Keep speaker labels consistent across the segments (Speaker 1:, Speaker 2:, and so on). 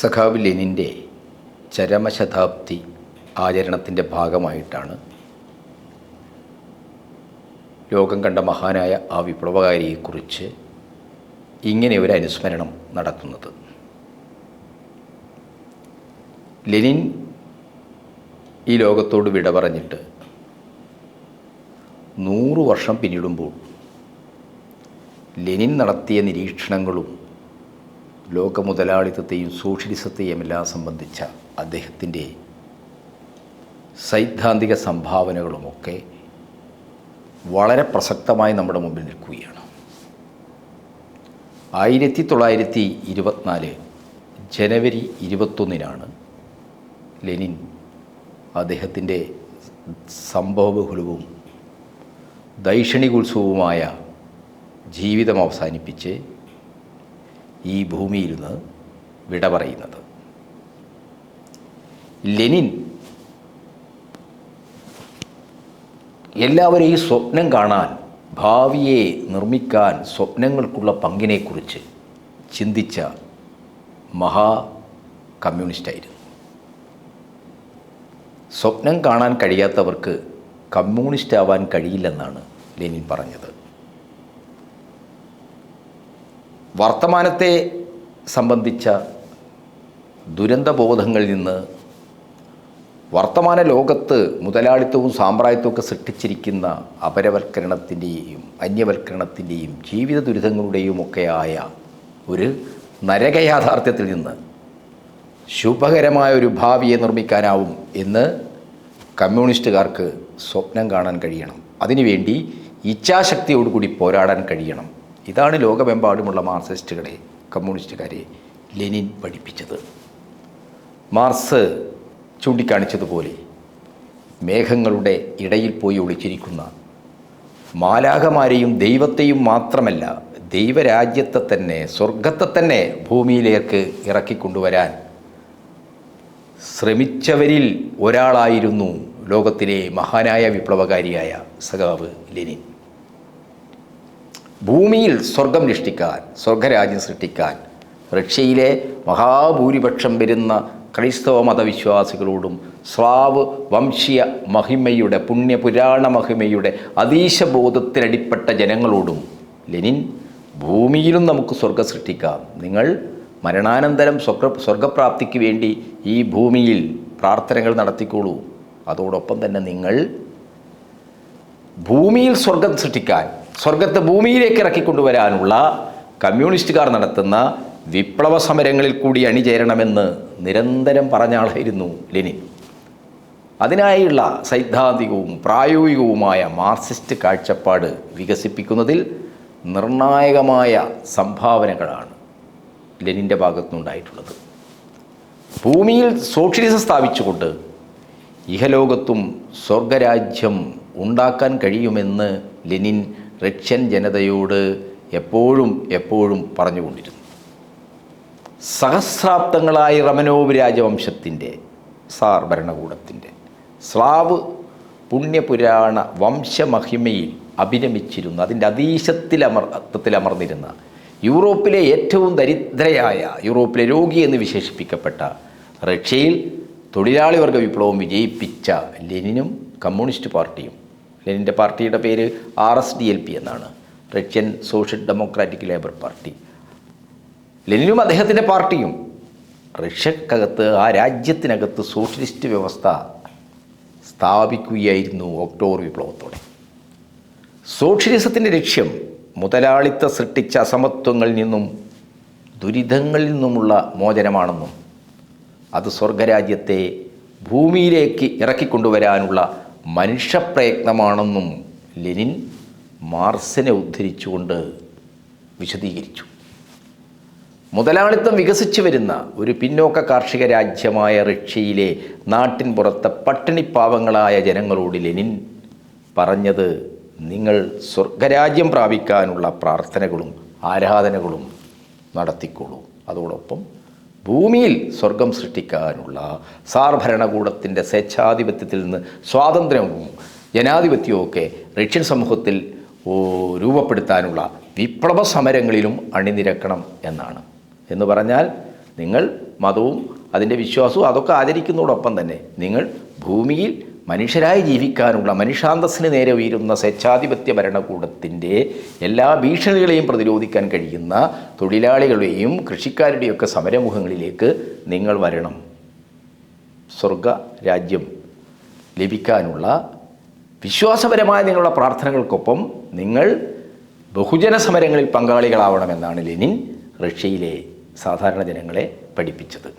Speaker 1: സഖാവ് ലെനിന്റെ ചരമശതാബ്ദി ആചരണത്തിന്റെ ഭാഗമായിട്ടാണ്. ലോകം കണ്ട മഹാനായ ആ വിപ്ലവകാരിയെക്കുറിച്ച് ഇങ്ങനെ ഒരു അനുസ്മരണം നടത്തുന്നത്. ലെനിൻ ഈ ലോകത്തോട് വിട പറഞ്ഞിട്ട് നൂറു വർഷം പിന്നിടുമ്പോൾ ലെനിൻ നടത്തിയ നിരീക്ഷണങ്ങളും ലോക മുതലാളിത്തത്തെയും സോഷ്യലിസത്തെയും എല്ലാം സംബന്ധിച്ച അദ്ദേഹത്തിന്റെ സൈദ്ധാന്തിക സംഭാവനകളുമൊക്കെ വളരെ പ്രസക്തമായി നമ്മുടെ മുമ്പിൽ നിൽക്കുകയാണ്. ആയിരത്തി തൊള്ളായിരത്തി ഇരുപത്തിനാല് ജനുവരി ഇരുപത്തൊന്നിനാണ് ലെനിൻ അദ്ദേഹത്തിന്റെ സംഭവബഹുലവും ദൈക്ഷണികോത്സവവുമായ ജീവിതം അവസാനിപ്പിച്ച് ഈ ഭൂമിയിൽ നിന്ന് വിട പറയുന്നത്. ലെനിൻ എല്ലാവരെയും സ്വപ്നം കാണാൻ ഭാവിയെ നിർമ്മിക്കാൻ സ്വപ്നങ്ങൾക്കുള്ള പങ്കിനെക്കുറിച്ച് ചിന്തിച്ച മഹാ കമ്മ്യൂണിസ്റ്റായിരുന്നു സ്വപ്നം കാണാൻ കഴിയാത്തവർക്ക് കമ്മ്യൂണിസ്റ്റ് ആവാൻ കഴിയില്ലെന്നാണ് ലെനിൻ പറഞ്ഞത്. വർത്തമാനത്തെ സംബന്ധിച്ച ദുരന്തബോധങ്ങളിൽ നിന്ന് വർത്തമാന ലോകത്ത് മുതലാളിത്തവും സാമ്രാജ്യത്വവും ഒക്കെ സൃഷ്ടിച്ചിരിക്കുന്ന അപരവൽക്കരണത്തിന്റെയും അന്യവൽക്കരണത്തിന്റെയും ജീവിത ദുരിതങ്ങളുടെയും ഒക്കെയായ ഒരു നരകയാഥാർത്ഥ്യത്തിൽ നിന്ന് ശുഭകരമായ ഒരു ഭാവിയെ നിർമ്മിക്കാനാവും എന്ന് കമ്മ്യൂണിസ്റ്റുകാർക്ക് സ്വപ്നം കാണാൻ കഴിയണം. അതിനുവേണ്ടി ഇച്ഛാശക്തിയോടുകൂടി പോരാടാൻ കഴിയണം. ഇതാണ് ലോകമെമ്പാടുമുള്ള മാർക്സിസ്റ്റുകളെ കമ്മ്യൂണിസ്റ്റുകാരെ ലെനിൻ പഠിപ്പിച്ചത്. മാർസ് ചൂണ്ടിക്കാണിച്ചതുപോലെ മേഘങ്ങളുടെ ഇടയിൽ പോയി ഒളിച്ചിരിക്കുന്ന മാലാകമാരെയും ദൈവത്തെയും മാത്രമല്ല ദൈവരാജ്യത്തെ തന്നെ സ്വർഗത്തെ തന്നെ ഭൂമിയിലേക്ക് ഇറക്കിക്കൊണ്ടുവരാൻ ശ്രമിച്ചവരിൽ ഒരാളായിരുന്നു ലോകത്തിലെ മഹാനായ വിപ്ലവകാരിയായ സഖാവ് ലെനിൻ. ഭൂമിയിൽ സ്വർഗം രക്ഷിക്കാൻ സ്വർഗരാജ്യം സൃഷ്ടിക്കാൻ റഷ്യയിലെ മഹാഭൂരിപക്ഷം വരുന്ന ക്രൈസ്തവ മതവിശ്വാസികളോടും സ്ലാവ് വംശീയ മഹിമയുടെ പുണ്യപുരാണ മഹിമയുടെ അതീശബോധത്തിനടിപ്പെട്ട ജനങ്ങളോടും ലെനിൻ ഭൂമിയിലും നമുക്ക് സ്വർഗം സൃഷ്ടിക്കാം. നിങ്ങൾ മരണാനന്തരം സ്വർഗ സ്വർഗപ്രാപ്തിക്ക് വേണ്ടി ഈ ഭൂമിയിൽ പ്രാർത്ഥനകൾ നടത്തിക്കോളൂ. അതോടൊപ്പം തന്നെ നിങ്ങൾ ഭൂമിയിൽ സ്വർഗം സൃഷ്ടിക്കാൻ സ്വർഗത്തെ ഭൂമിയിലേക്ക് ഇറക്കിക്കൊണ്ടുവരാനുള്ള കമ്മ്യൂണിസ്റ്റുകാർ നടത്തുന്ന വിപ്ലവ സമരങ്ങളിൽ കൂടി അണിചേരണമെന്ന് നിരന്തരം പറഞ്ഞ ആളായിരുന്നു ലെനിൻ. അതിനായുള്ള സൈദ്ധാന്തികവും പ്രായോഗികവുമായ മാർക്സിസ്റ്റ് കാഴ്ചപ്പാട് വികസിപ്പിക്കുന്നതിൽ നിർണായകമായ സംഭാവനകളാണ് ലെനിന്റെ ഭാഗത്തുനിന്നുണ്ടായിട്ടുള്ളത്. ഭൂമിയിൽ സോഷ്യലിസം സ്ഥാപിച്ചുകൊണ്ട് ഇഹലോകത്തും സ്വർഗരാജ്യം ഉണ്ടാക്കാൻ കഴിയുമെന്ന് ലെനിൻ റഷ്യൻ ജനതയോട് എപ്പോഴും എപ്പോഴും പറഞ്ഞുകൊണ്ടിരുന്നു. സഹസ്രാബ്ദങ്ങളായ റമനോവ് രാജവംശത്തിന്റെ സാർ ഭരണകൂടത്തിന്റെ സ്ലാവ് പുണ്യപുരാണ വംശമഹിമയിൽ അഭിരമിച്ചിരുന്ന അതിന്റെ അതീശത്തിലമർ അർത്ഥത്തിലമർന്നിരുന്ന യൂറോപ്പിലെ ഏറ്റവും ദരിദ്രയായ യൂറോപ്പിലെ രോഗി എന്ന് വിശേഷിപ്പിക്കപ്പെട്ട റഷ്യയിൽ തൊഴിലാളി വർഗ വിപ്ലവം വിജയിപ്പിച്ച ലെനിനും കമ്മ്യൂണിസ്റ്റ് പാർട്ടിയും ലെനിന്റെ പാർട്ടിയുടെ പേര് R S D L P എന്നാണ്. Russian Social Democratic Labour Party. ലെനിനും അദ്ദേഹത്തിന്റെ പാർട്ടിയും റഷ്യക്കകത്ത് ആ രാജ്യത്തിനകത്ത് സോഷ്യലിസ്റ്റ് വ്യവസ്ഥ സ്ഥാപിക്കുകയായിരുന്നു ഒക്ടോബർ വിപ്ലവത്തോടെ. സോഷ്യലിസത്തിന്റെ ലക്ഷ്യം മുതലാളിത്ത സൃഷ്ടിച്ച അസമത്വങ്ങളിൽ നിന്നും ദുരിതങ്ങളിൽ നിന്നുമുള്ള മോചനമാണെന്നും അത് സ്വർഗരാജ്യത്തെ ഭൂമിയിലേക്ക് ഇറക്കിക്കൊണ്ടുവരാനുള്ള മനുഷ്യപ്രയത്നമാണെന്നും ലെനിൻ മാർസിനെ ഉദ്ധരിച്ചുകൊണ്ട് വിശദീകരിച്ചു. മുതലാളിത്തം വികസിച്ചു വരുന്ന ഒരു പിന്നോക്ക കാർഷിക രാജ്യമായ റഷ്യയിലെ നാട്ടിൻ പുറത്തെ പട്ടിണിപ്പാവങ്ങളായ ജനങ്ങളോട് ലെനിൻ പറഞ്ഞത് നിങ്ങൾ സ്വർഗരാജ്യം പ്രാപിക്കാനുള്ള പ്രാർത്ഥനകളും ആരാധനകളും നടത്തിക്കോളൂ. അതോടൊപ്പം ഭൂമിയിൽ സ്വർഗം സൃഷ്ടിക്കാനുള്ള സാർ ഭരണകൂടത്തിന്റെ സ്വേച്ഛാധിപത്യത്തിൽ നിന്ന് സ്വാതന്ത്ര്യവും ജനാധിപത്യവും ഒക്കെ റഷ്യൻ സമൂഹത്തിൽ രൂപപ്പെടുത്താനുള്ള വിപ്ലവ സമരങ്ങളിലും അണിനിരക്കണം എന്നാണ്. എന്ന് പറഞ്ഞാൽ നിങ്ങൾ മതവും അതിന്റെ വിശ്വാസവും അതൊക്കെ ആചരിക്കുന്നതോടൊപ്പം തന്നെ നിങ്ങൾ ഭൂമിയിൽ മനുഷ്യരായി ജീവിക്കാനുള്ള മനുഷ്യാന്തസ്സിന് നേരെ ഉയരുന്ന സ്വേച്ഛാധിപത്യ ഭരണകൂടത്തിന്റെ എല്ലാ ഭീഷണികളെയും പ്രതിരോധിക്കാൻ കഴിയുന്ന തൊഴിലാളികളുടെയും കൃഷിക്കാരുടെയൊക്കെ സമരമുഖങ്ങളിലേക്ക് നിങ്ങൾ വരണം. സ്വർഗ രാജ്യം ലഭിക്കാനുള്ള വിശ്വാസപരമായ നിങ്ങളുടെ പ്രാർത്ഥനകൾക്കൊപ്പം നിങ്ങൾ ബഹുജന സമരങ്ങളിൽ പങ്കാളികളാവണമെന്നാണ് ലെനിൻ റഷ്യയിലെ സാധാരണ ജനങ്ങളെ പഠിപ്പിച്ചത്.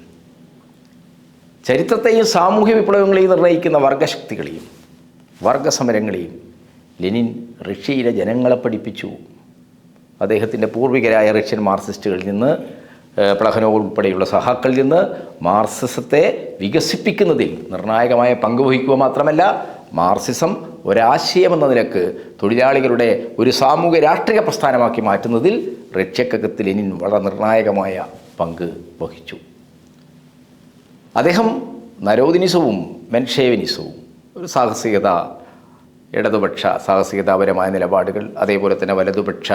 Speaker 1: ചരിത്രത്തെയും സാമൂഹ്യ വിപ്ലവങ്ങളെയും നിർണയിക്കുന്ന വർഗശക്തികളെയും വർഗസമരങ്ങളെയും ലെനിൻ റഷ്യയിലെ ജനങ്ങളെ പഠിപ്പിച്ചു. അദ്ദേഹത്തിന്റെ പൂർവികരായ റഷ്യൻ മാർക്സിസ്റ്റുകളിൽ നിന്ന് പ്ലഹനോ ഉൾപ്പെടെയുള്ള സഹാക്കളിൽ നിന്ന് മാർക്സിസത്തെ വികസിപ്പിക്കുന്നതിൽ നിർണായകമായ പങ്ക് വഹിക്കുക മാത്രമല്ല മാർസിസം ഒരാശയമെന്ന നിലയ്ക്ക് തൊഴിലാളികളുടെ ഒരു സാമൂഹ്യ രാഷ്ട്രീയ പ്രസ്ഥാനമാക്കി മാറ്റുന്നതിൽ റഷ്യക്കകത്ത് ലെനിൻ വളരെ നിർണായകമായ പങ്ക് വഹിച്ചു. അദ്ദേഹം നരോദിനിസവും മെൻഷേവിനിസവും ഒരു സാഹസികത ഇടതുപക്ഷ സാഹസികതാപരമായ നിലപാടുകൾ അതേപോലെ തന്നെ വലതുപക്ഷ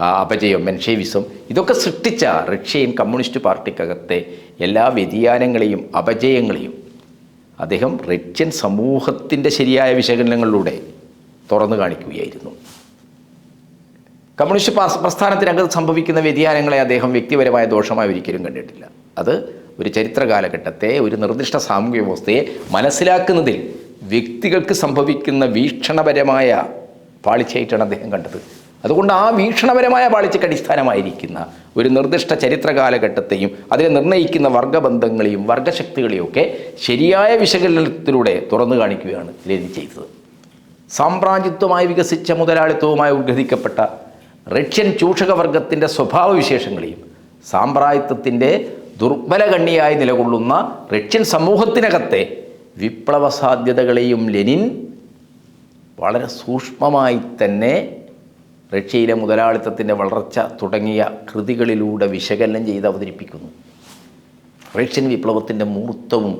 Speaker 1: അപജയം മെൻഷേവിസം ഇതൊക്കെ സൃഷ്ടിച്ച റഷ്യൻ കമ്മ്യൂണിസ്റ്റ് പാർട്ടിക്കകത്തെ എല്ലാ വ്യതിയാനങ്ങളെയും അപജയങ്ങളെയും അദ്ദേഹം റഷ്യൻ സമൂഹത്തിന്റെ ശരിയായ വിശകലനങ്ങളിലൂടെ തുറന്നു കാണിക്കുകയായിരുന്നു. കമ്മ്യൂണിസ്റ്റ് പ്രസ്ഥാനത്തിനകത്ത് സംഭവിക്കുന്ന വ്യതിയാനങ്ങളെ അദ്ദേഹം വ്യക്തിപരമായ ദോഷമായി ഒരിക്കലും കണ്ടിട്ടില്ല. അത് ഒരു ചരിത്ര കാലഘട്ടത്തെ ഒരു നിർദ്ദിഷ്ട സാമൂഹ്യ വ്യവസ്ഥയെ മനസ്സിലാക്കുന്നതിൽ വ്യക്തികൾക്ക് സംഭവിക്കുന്ന വീക്ഷണപരമായ പാളിച്ചയായിട്ടാണ് അദ്ദേഹം കണ്ടത്. അതുകൊണ്ട് ആ വീക്ഷണപരമായ പാളിച്ചയ്ക്ക് അടിസ്ഥാനമായിരിക്കുന്ന ഒരു നിർദ്ദിഷ്ട ചരിത്ര കാലഘട്ടത്തെയും അതിനെ നിർണയിക്കുന്ന വർഗബന്ധങ്ങളെയും വർഗശക്തികളെയൊക്കെ ശരിയായ വിശകലനത്തിലൂടെ തുറന്നു കാണിക്കുകയാണ് ലെനിൻ ചെയ്തത്. സാമ്രാജ്യത്വമായി വികസിച്ച മുതലാളിത്തവുമായി ഉദ്ഘടിക്കപ്പെട്ട റഷ്യൻ ചൂഷകവർഗത്തിന്റെ സ്വഭാവവിശേഷങ്ങളെയും സാമ്രാജ്യത്വത്തിന്റെ ദുർബലകണ്ണിയായി നിലകൊള്ളുന്ന റഷ്യൻ സമൂഹത്തിനകത്തെ വിപ്ലവ സാധ്യതകളെയും ലെനിൻ വളരെ സൂക്ഷ്മമായി തന്നെ റഷ്യയിലെ മുതലാളിത്തത്തിന്റെ വളർച്ച തുടങ്ങിയ കൃതികളിലൂടെ വിശകലനം ചെയ്ത് അവതരിപ്പിക്കുന്നു. റഷ്യൻ വിപ്ലവത്തിന്റെ മൂർത്തവും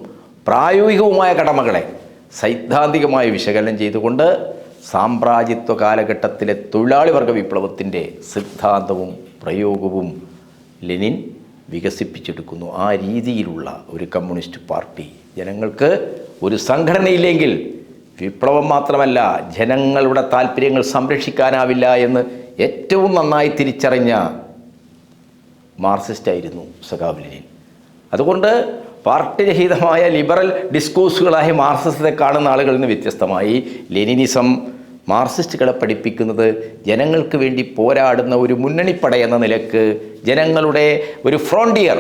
Speaker 1: പ്രായോഗികവുമായ കടമകളെ സൈദ്ധാന്തികമായി വിശകലനം ചെയ്തുകൊണ്ട് സാമ്രാജ്യത്വ കാലഘട്ടത്തിലെ തൊഴിലാളി വർഗ വിപ്ലവത്തിന്റെ സിദ്ധാന്തവും പ്രയോഗവും ലെനിൻ വികസിപ്പിച്ചെടുക്കുന്നു. ആ രീതിയിലുള്ള ഒരു കമ്മ്യൂണിസ്റ്റ് പാർട്ടി ജനങ്ങൾക്ക് ഒരു സംഘടനയില്ലെങ്കിൽ വിപ്ലവം മാത്രമല്ല ജനങ്ങളുടെ താല്പര്യങ്ങൾ സംരക്ഷിക്കാനാവില്ല എന്ന് ഏറ്റവും നന്നായി തിരിച്ചറിഞ്ഞ മാർക്സിസ്റ്റായിരുന്നു സഖാവ് ലെനിൻ. അതുകൊണ്ട് പാർട്ടിരഹിതമായ ലിബറൽ ഡിസ്കോഴ്സുകളായി മാർക്സിസത്തെ കാണുന്ന ആളുകളിൽ നിന്ന് വ്യത്യസ്തമായി ലെനിനിസം മാർക്സിസ്റ്റുകളെ പഠിപ്പിക്കുന്നത് ജനങ്ങൾക്ക് വേണ്ടി പോരാടുന്ന ഒരു മുന്നണിപ്പട എന്ന നിലയ്ക്ക് ജനങ്ങളുടെ ഒരു ഫ്രോണ്ടിയർ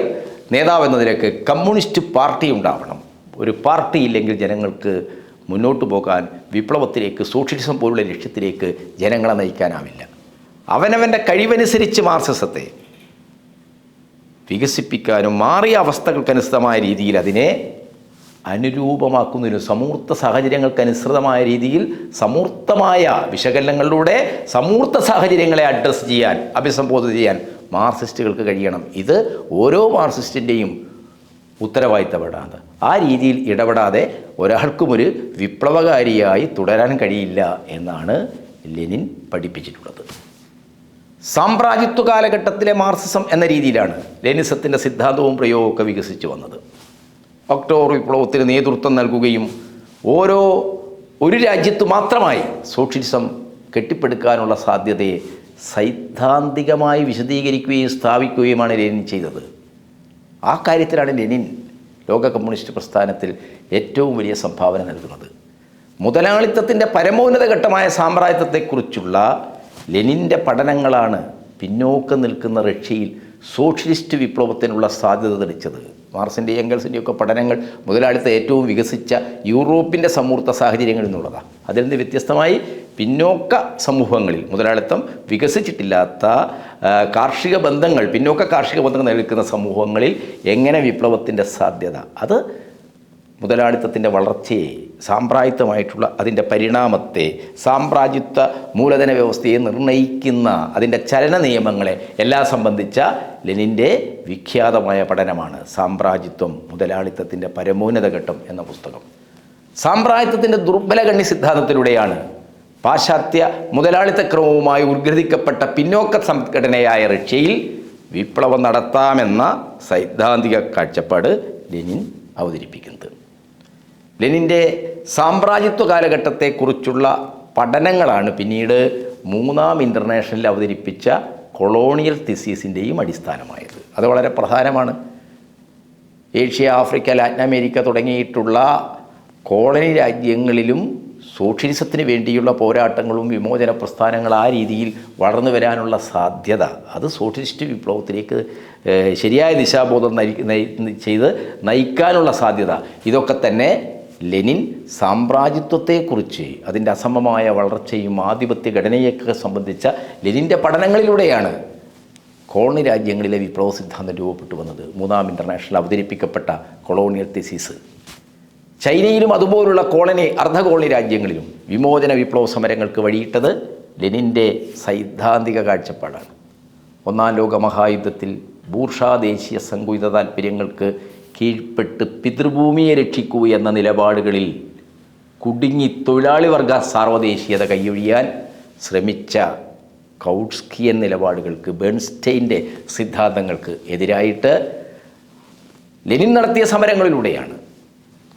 Speaker 1: നേതാവ് എന്ന നിലയ്ക്ക് കമ്മ്യൂണിസ്റ്റ് പാർട്ടി ഉണ്ടാവണം. ഒരു പാർട്ടി ഇല്ലെങ്കിൽ ജനങ്ങൾക്ക് മുന്നോട്ട് പോകാൻ വിപ്ലവത്തിലേക്ക് സോഷ്യലിസം പോലുള്ള ലക്ഷ്യത്തിലേക്ക് ജനങ്ങളെ നയിക്കാനാവില്ല. അവനവന്റെ കഴിവനുസരിച്ച് മാർസിസത്തെ വികസിപ്പിക്കാനും മാറിയ അവസ്ഥകൾക്കനുസൃതമായ രീതിയിൽ അതിനെ അനുരൂപമാക്കുന്നതിനും സമൂർത്ത സാഹചര്യങ്ങൾക്കനുസൃതമായ രീതിയിൽ സമൂർത്തമായ വിശകലനങ്ങളിലൂടെ സമൂർത്ത സാഹചര്യങ്ങളെ അഡ്രസ്സ് ചെയ്യാൻ അഭിസംബോധന ചെയ്യാൻ മാർസിസ്റ്റുകൾക്ക് കഴിയണം. ഇത് ഓരോ മാർസിസ്റ്റിന്റെയും ഉത്തരവാദിത്തപ്പെടാതെ ആ രീതിയിൽ ഇടപെടാതെ ഒരാൾക്കും ഒരു വിപ്ലവകാരിയായി തുടരാൻ കഴിയില്ല എന്നാണ് ലെനിൻ പഠിപ്പിച്ചിട്ടുള്ളത്. സാമ്രാജ്യത്വ കാലഘട്ടത്തിലെ മാർസിസം എന്ന രീതിയിലാണ് ലെനിസത്തിന്റെ സിദ്ധാന്തവും പ്രയോഗവും ഒക്കെ വികസിച്ചു വന്നത്. ഒക്ടോബർ വിപ്ലവത്തിന് നേതൃത്വം നൽകുകയും ഓരോ ഒരു രാജ്യത്ത് മാത്രമായി സോഷ്യലിസം കെട്ടിപ്പടുക്കാനുള്ള സാധ്യതയെ സൈദ്ധാന്തികമായി വിശദീകരിക്കുകയും സ്ഥാപിക്കുകയുമാണ് ലെനിൻ ചെയ്തത്. ആ കാര്യത്തിലാണ് ലെനിൻ ലോക കമ്മ്യൂണിസ്റ്റ് പ്രസ്ഥാനത്തിൽ ഏറ്റവും വലിയ സംഭാവന നൽകുന്നത്. മുതലാളിത്തത്തിന്റെ പരമോന്നത ഘട്ടമായ സാമ്രാജ്യത്തെക്കുറിച്ചുള്ള ലെനിന്റെ പഠനങ്ങളാണ് പിന്നോക്കം നിൽക്കുന്ന റഷ്യയിൽ സോഷ്യലിസ്റ്റ് വിപ്ലവത്തിനുള്ള സാധ്യത തെളിച്ചത്. മാർസിന്റെ എങ്കൽസിന്റെ ഒക്കെ പഠനങ്ങൾ മുതലാളിത്ത ഏറ്റവും വികസിച്ച യൂറോപ്പിന്റെ സമൂർത്ത സാഹചര്യങ്ങളിൽ നിന്നുള്ളതാണ് അതിൽ നിന്ന് വ്യത്യസ്തമായി? പിന്നോക്ക സമൂഹങ്ങളിൽ മുതലാളിത്തം വികസിച്ചിട്ടില്ലാത്ത കാർഷിക ബന്ധങ്ങൾ പിന്നോക്ക കാർഷിക ബന്ധങ്ങൾ നിലനിൽക്കുന്ന സമൂഹങ്ങളിൽ എങ്ങനെ വിപ്ലവത്തിന്റെ സാധ്യത? അത് മുതലാളിത്തത്തിന്റെ വളർച്ചയെ സാമ്പ്രായത്വമായിട്ടുള്ള അതിന്റെ പരിണാമത്തെ സാമ്രാജ്യത്വ മൂലധന വ്യവസ്ഥയെ നിർണയിക്കുന്ന അതിന്റെ ചലന നിയമങ്ങളെ എല്ലാം സംബന്ധിച്ച ലെനിന്റെ വിഖ്യാതമായ പഠനമാണ് സാമ്രാജ്യത്വം മുതലാളിത്തത്തിന്റെ പരമോന്നത ഘട്ടം എന്ന പുസ്തകം. സാമ്പ്രായത്വത്തിന്റെ ദുർബലഗണ്യ സിദ്ധാന്തത്തിലൂടെയാണ് പാശ്ചാത്യ മുതലാളിത്ത ക്രമവുമായി ഉദ്ഗ്രഥിക്കപ്പെട്ട പിന്നോക്ക സംഘടനയായ റഷ്യയിൽ വിപ്ലവം നടത്താമെന്ന സൈദ്ധാന്തിക കാഴ്ചപ്പാട് ലെനിൻ അവതരിപ്പിക്കുന്നത്. ലെനിന്റെ സാമ്രാജ്യത്വ കാലഘട്ടത്തെക്കുറിച്ചുള്ള പഠനങ്ങളാണ് പിന്നീട് മൂന്നാം ഇന്റർനാഷണലിൽ അവതരിപ്പിച്ച കൊളോണിയൽ തിസീസിന്റെയും അടിസ്ഥാനമായത്. അത് വളരെ പ്രധാനമാണ്. ഏഷ്യ ആഫ്രിക്ക ലാറ്റിൻ അമേരിക്ക തുടങ്ങിയിട്ടുള്ള കോളനി രാജ്യങ്ങളിലും സോഷ്യലിസത്തിന് വേണ്ടിയുള്ള പോരാട്ടങ്ങളും വിമോചന പ്രസ്ഥാനങ്ങൾ ആ രീതിയിൽ വളർന്നു വരാനുള്ള സാധ്യത. അത് സോഷ്യലിസ്റ്റ് വിപ്ലവത്തിലേക്ക് ശരിയായ ദിശാബോധം നയി- ചെയ്ത് നയിക്കാനുള്ള സാധ്യത. ഇതൊക്കെ തന്നെ ലെനിൻ സാമ്രാജ്യത്വത്തെക്കുറിച്ച് അതിന്റെ അസമമായ വളർച്ചയും ആധിപത്യ ഘടനയൊക്കെ സംബന്ധിച്ച ലെനിന്റെ പഠനങ്ങളിലൂടെയാണ് കോളനി രാജ്യങ്ങളിലെ വിപ്ലവ സിദ്ധാന്തം രൂപപ്പെട്ടു വന്നത്. മൂന്നാം ഇന്റർനാഷണൽ അവതരിപ്പിക്കപ്പെട്ട കൊളോണിയൽ തെസീസ് ചൈനയിലും അതുപോലുള്ള കോളനി അർദ്ധ കോളനി രാജ്യങ്ങളിലും വിമോചന വിപ്ലവ സമരങ്ങൾക്ക് വഴിയിട്ടത് ലെനിന്റെ സൈദ്ധാന്തിക കാഴ്ചപ്പാടാണ്. ഒന്നാം ലോക മഹായുദ്ധത്തിൽ ബൂർഷാ ദേശീയ താൽപ്പര്യങ്ങൾക്ക് കീഴ്പ്പെട്ട് പിതൃഭൂമിയെ രക്ഷിക്കൂ എന്ന നിലപാടുകളിൽ കുടുങ്ങി തൊഴിലാളി വർഗ സാർവദേശീയത കൈയൊഴിയാൻ ശ്രമിച്ച കൗട്സ്കിയൻ നിലപാടുകൾക്ക് ബേൺസ്റ്റൈന്റെ സിദ്ധാന്തങ്ങൾക്ക് എതിരായിട്ട് ലെനിൻ നടത്തിയ സമരങ്ങളിലൂടെയാണ്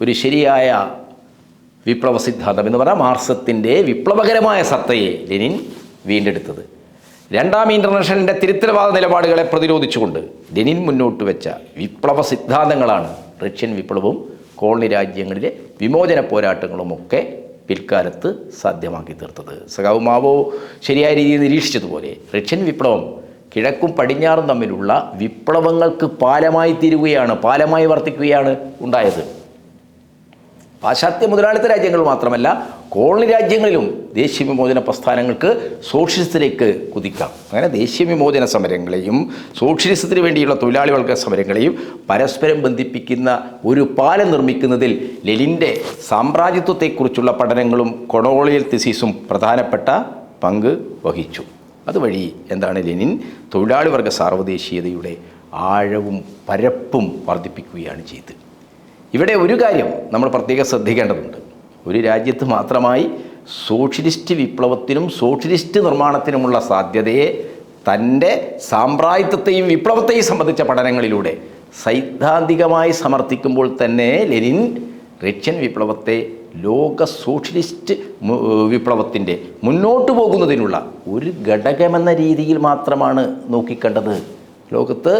Speaker 1: ഒരു ശരിയായ വിപ്ലവ സിദ്ധാന്തം എന്ന് പറഞ്ഞാൽ മാർസത്തിന്റെ വിപ്ലവകരമായ സത്തയെ ലെനിൻ വീണ്ടെടുത്തത്. രണ്ടാം ഇന്റർനാഷണലിന്റെ തിരുത്തരവാദ നിലപാടുകളെ പ്രതിരോധിച്ചുകൊണ്ട് ലെനിൻ മുന്നോട്ട് വെച്ച വിപ്ലവ സിദ്ധാന്തങ്ങളാണ് റഷ്യൻ വിപ്ലവവും കോളനി രാജ്യങ്ങളിലെ വിമോചന പോരാട്ടങ്ങളുമൊക്കെ പിൽക്കാലത്ത് സാധ്യമാക്കി തീർത്തത്. സഖാവ് മാവോ ശരിയായ രീതിയിൽ നിരീക്ഷിച്ചതുപോലെ റഷ്യൻ വിപ്ലവം കിഴക്കും പടിഞ്ഞാറും തമ്മിലുള്ള വിപ്ലവങ്ങൾക്ക് പാലമായി തീരുകയാണ് പാലമായി വർത്തിക്കുകയാണ് ഉണ്ടായത്. പാശ്ചാത്യ മുതലാളിത്ത രാജ്യങ്ങൾ മാത്രമല്ല കോളനി രാജ്യങ്ങളിലും ദേശീയ വിമോചന പ്രസ്ഥാനങ്ങൾക്ക് സോഷ്യലിസത്തിലേക്ക് കുതിക്കാം. അങ്ങനെ ദേശീയ വിമോചന സമരങ്ങളെയും സോഷ്യലിസത്തിന് വേണ്ടിയുള്ള തൊഴിലാളികൾക്ക് സമരങ്ങളെയും പരസ്പരം ബന്ധിപ്പിക്കുന്ന ഒരു പാലം നിർമ്മിക്കുന്നതിൽ ലെലിന്റെ സാമ്രാജ്യത്വത്തെക്കുറിച്ചുള്ള പഠനങ്ങളും കൊളോണിയൽ തിസീസും പ്രധാനപ്പെട്ട പങ്ക് വഹിച്ചു. അതുവഴി എന്താണ് ലെനിൻ തൊഴിലാളി വർഗ സാർവദേശീയതയുടെ ആഴവും പരപ്പും വർദ്ധിപ്പിക്കുകയാണ് ചെയ്തത്. ഇവിടെ ഒരു കാര്യം നമ്മൾ പ്രത്യേകം ശ്രദ്ധിക്കേണ്ടതുണ്ട്. ഒരു രാജ്യത്ത് മാത്രമായി സോഷ്യലിസ്റ്റ് വിപ്ലവത്തിനും സോഷ്യലിസ്റ്റ് നിർമ്മാണത്തിനുമുള്ള സാധ്യതയെ തന്റെ സാമ്പ്രായത്വത്തെയും വിപ്ലവത്തെയും സംബന്ധിച്ച പഠനങ്ങളിലൂടെ സൈദ്ധാന്തികമായി സമർത്ഥിക്കുമ്പോൾ തന്നെ ലെനിൻ റഷ്യൻ വിപ്ലവത്തെ ലോക സോഷ്യലിസ്റ്റ് വിപ്ലവത്തിന്റെ മുന്നോട്ട് പോകുന്നതിനുള്ള ഒരു ഘടകമെന്ന രീതിയിൽ മാത്രമാണ് നോക്കിക്കണ്ടത്. ലോകത്ത്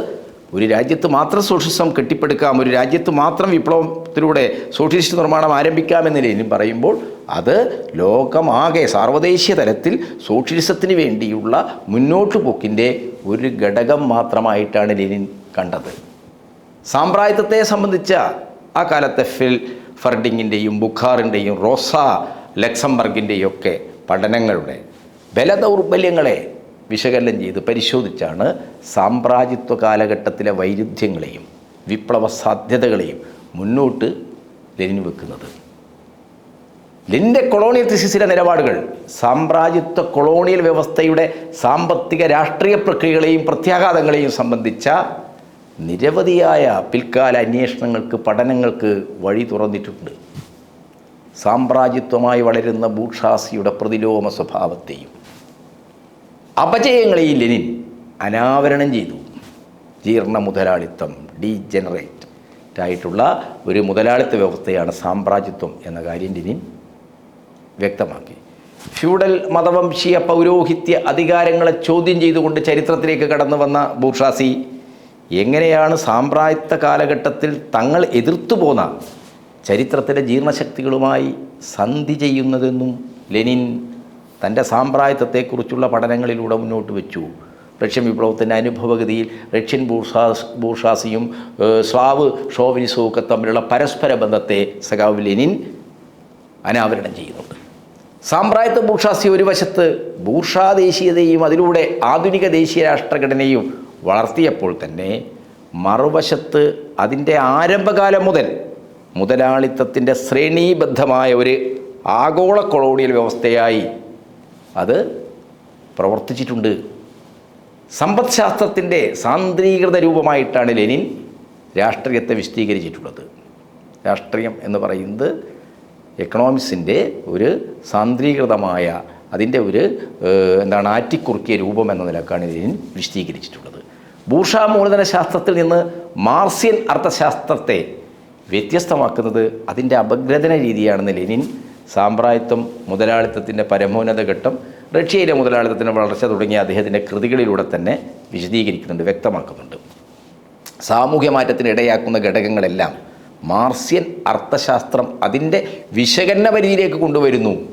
Speaker 1: ഒരു രാജ്യത്ത് മാത്രം സോഷ്യലിസം കെട്ടിപ്പടുക്കാം ഒരു രാജ്യത്ത് മാത്രം വിപ്ലവത്തിലൂടെ സോഷ്യലിസ്റ്റ് നിർമ്മാണം ആരംഭിക്കാം എന്ന രീതിയിൽ പറയുമ്പോൾ അത് ലോകമാകെ സാർവദേശീയ തലത്തിൽ സോഷ്യലിസത്തിന് വേണ്ടിയുള്ള മുന്നോട്ട് പോക്കിന്റെ ഒരു ഘടകം മാത്രമായിട്ടാണ് ലെനിൻ കണ്ടത്. സാമ്പ്രായത്വത്തെ സംബന്ധിച്ച ആ കാലത്തെ ഫിൽ ഫർഡിങ്ങിന്റെയും ബുഖാറിന്റെയും റോസ ലക്സംബർഗിന്റെയും ഒക്കെ പഠനങ്ങളുടെ ബലദൗർബല്യങ്ങളെ വിശകലനം ചെയ്ത് പരിശോധിച്ചാണ് സാമ്രാജ്യത്വ കാലഘട്ടത്തിലെ വൈരുദ്ധ്യങ്ങളെയും വിപ്ലവ സാധ്യതകളെയും മുന്നോട്ട് ലെനിൻ വെക്കുന്നത്. ലിന്റെ കൊളോണിയൽ തിസിസിലെ നിലപാടുകൾ സാമ്രാജ്യത്വ കൊളോണിയൽ വ്യവസ്ഥയുടെ സാമ്പത്തിക രാഷ്ട്രീയ പ്രക്രിയകളെയും പ്രത്യാഘാതങ്ങളെയും സംബന്ധിച്ച നിരവധിയായ പിൽക്കാല അന്വേഷണങ്ങൾക്ക് പഠനങ്ങൾക്ക് വഴി തുറന്നിട്ടുണ്ട്. സാമ്രാജ്യത്വമായി വളരുന്ന ഭൂക്ഷാസിയുടെ പ്രതിലോമ സ്വഭാവത്തെയും അപജയങ്ങളെയും ലെനിൻ അനാവരണം ചെയ്തു. ജീർണ മുതലാളിത്തം ഡീജനറേറ്റ് ആയിട്ടുള്ള ഒരു മുതലാളിത്ത വ്യവസ്ഥയാണ് സാമ്രാജ്യത്വം എന്ന കാര്യം ലെനിൻ വ്യക്തമാക്കി. ഫ്യൂഡൽ മതവംശീയ പൗരോഹിത്യ അധികാരങ്ങളെ ചോദ്യം ചെയ്തുകൊണ്ട് ചരിത്രത്തിലേക്ക് കടന്നു വന്ന ബൂർഷാസി എങ്ങനെയാണ് സാമ്രാജ്യത്വ കാലഘട്ടത്തിൽ തങ്ങൾ എതിർത്തു പോന്ന ചരിത്രത്തിലെ ജീർണശക്തികളുമായി സന്ധി ചെയ്യുന്നതെന്നും ലെനിൻ തന്റെ സാമ്പ്രായത്വത്തെക്കുറിച്ചുള്ള പഠനങ്ങളിലൂടെ മുന്നോട്ട് വെച്ചു. റഷ്യൻ വിപ്ലവത്തിന്റെ അനുഭവഗതിയിൽ റഷ്യൻ ബൂർഷാസ് ബൂർഷാസിയും സ്ലാവ് ഷോവിനിസവും ഒക്കെ തമ്മിലുള്ള പരസ്പര ബന്ധത്തെ സഖാവ് ലെനിൻ അനാവരണം ചെയ്യുന്നുണ്ട് സാമ്പ്രായത്വ ബൂർഷാസി ഒരു വശത്ത് ബൂർഷാ ദേശീയതയും അതിലൂടെ ആധുനിക ദേശീയ രാഷ്ട്രഘടനയും വളർത്തിയപ്പോൾ തന്നെ മറുവശത്ത് അതിന്റെ ആരംഭകാലം മുതൽ മുതലാളിത്തത്തിന്റെ ശ്രേണീബദ്ധമായ ഒരു ആഗോള കൊളോണിയൽ വ്യവസ്ഥയായി അത് പ്രവർത്തിച്ചിട്ടുണ്ട്. സമ്പദ്ശാസ്ത്രത്തിന്റെ സാന്ദ്രീകൃത രൂപമായിട്ടാണ് ലെനിൻ രാഷ്ട്രീയത്തെ വിശദീകരിച്ചിട്ടുള്ളത്. രാഷ്ട്രീയം എന്ന് പറയുന്നത് എക്കണോമിക്സിന്റെ ഒരു സാന്ദ്രീകൃതമായ അതിന്റെ ഒരു എന്താണ് ആറ്റിക്കുറുക്കിയ രൂപം എന്ന നിലക്കാണ് ലെനിൻ വിശദീകരിച്ചിട്ടുള്ളത്. ഭൂഷ മൂലധന ശാസ്ത്രത്തിൽ നിന്ന് മാർസ്യൻ അർത്ഥശാസ്ത്രത്തെ വ്യത്യസ്തമാക്കുന്നത് അതിന്റെ അപഗ്രഥന രീതിയാണെന്ന് ലെനിൻ സാമ്പ്രായത്വം മുതലാളിത്തത്തിന്റെ പരമോന്നത ഘട്ടം റഷ്യയിലെ മുതലാളിത്തത്തിന്റെ വളർച്ച തുടങ്ങിയ അദ്ദേഹത്തിന്റെ കൃതികളിലൂടെ തന്നെ വിശദീകരിക്കുന്നുണ്ട് വ്യക്തമാക്കുന്നുണ്ട്. സാമൂഹ്യ മാറ്റത്തിന് ഇടയാക്കുന്ന ഘടകങ്ങളെല്ലാം മാർസ്യൻ അർത്ഥശാസ്ത്രം അതിന്റെ വിശകലന പരിധിയിലേക്ക് കൊണ്ടുവരുന്നു.